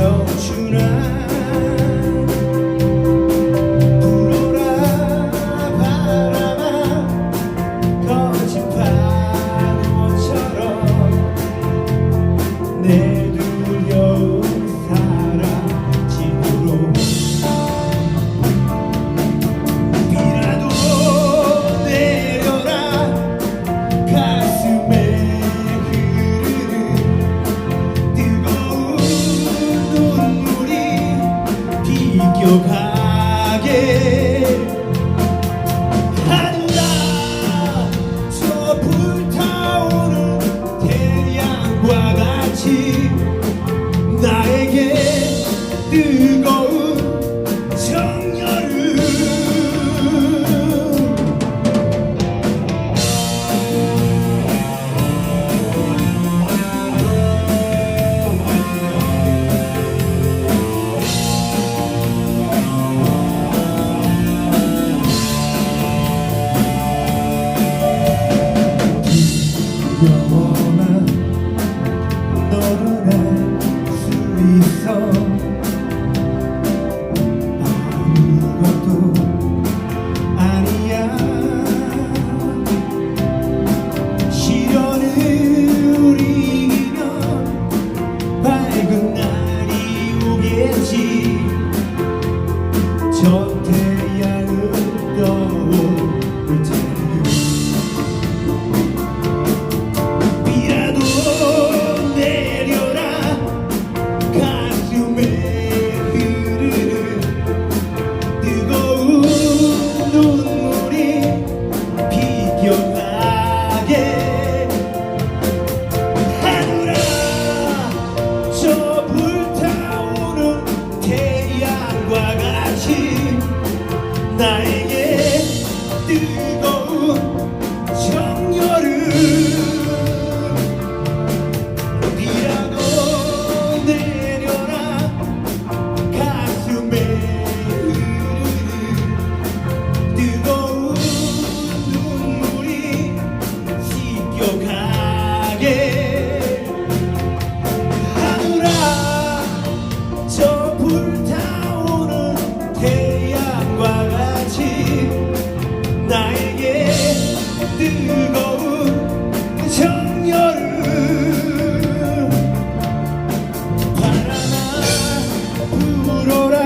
don't you your power. 영원한 너를 수 있어. 아무것도 아니야. 시련을 우리 이기면 밝은 날이 오겠지. 전태 뜨거운 나에게 뜨거운 정열을 바람아 불어라.